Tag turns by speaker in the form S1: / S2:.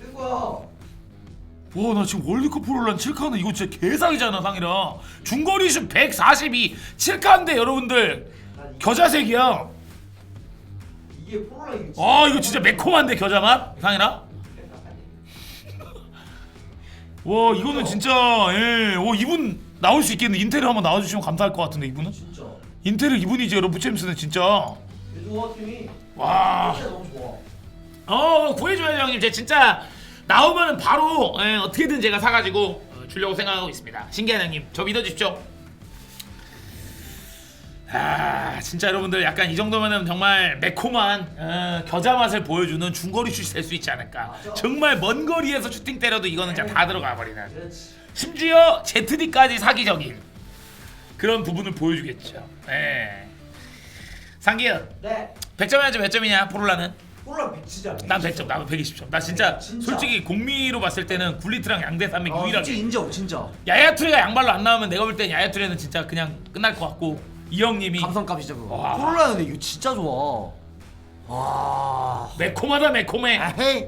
S1: 그거야.
S2: 와나 지금 월드컵 프로란 7카는 이거 진짜 개상이잖아 상이라 중거리 슛 142 7카인데 여러분들
S1: 난
S2: 겨자색이야
S1: 이게 프로라 이게.
S2: 아 이거 진짜 매콤한데 겨자 맛 상이라 와 이거는 진짜 예, 오 이분 나올 수 있겠네 인테리어 한번 나와 주시면 감사할 것 같은데 이분은
S1: 진짜.
S2: 인테리어 이분이지 여러분 부챔스는 진짜
S1: 팀이.
S2: 와.
S1: 진짜 너무 좋아.
S2: 어 구해줘야죠 형님 제가 진짜 나오면은 바로 예, 어떻게든 제가 사가지고 어, 주려고 생각하고 있습니다 신기한 형님 저 믿어주십시오 아 진짜 여러분들 약간 이 정도면은 정말 매콤한 어, 겨자 맛을 보여주는 중거리 슛이 될 수 있지 않을까
S1: 맞아.
S2: 정말 먼 거리에서 슈팅 때려도 이거는 진짜 다 들어가 버리는
S1: 그렇지.
S2: 심지어 ZD까지 사기적인 그런 부분을 보여주겠죠 예. 상기현
S1: 네.
S2: 100점 만점 몇 점이냐 포롤라는?
S1: 프로라 미치지 않아.
S2: 난 100점 나도 120점 나 진짜,
S1: 진짜.
S2: 솔직히 공미로 봤을 때는 굴리트랑 양대 산맥
S1: 아,
S2: 유일하게
S1: 솔직히 인정 진짜.
S2: 야야투레가 양발로 안 나오면 내가 볼 땐 야야투레는 진짜 그냥 끝날 것 같고 이 형님이
S1: 감성값이죠 그거.
S2: 와.
S1: 프로라 근데 이거 진짜 좋아. 와.
S2: 매콤하다 매콤해
S1: 아헤이.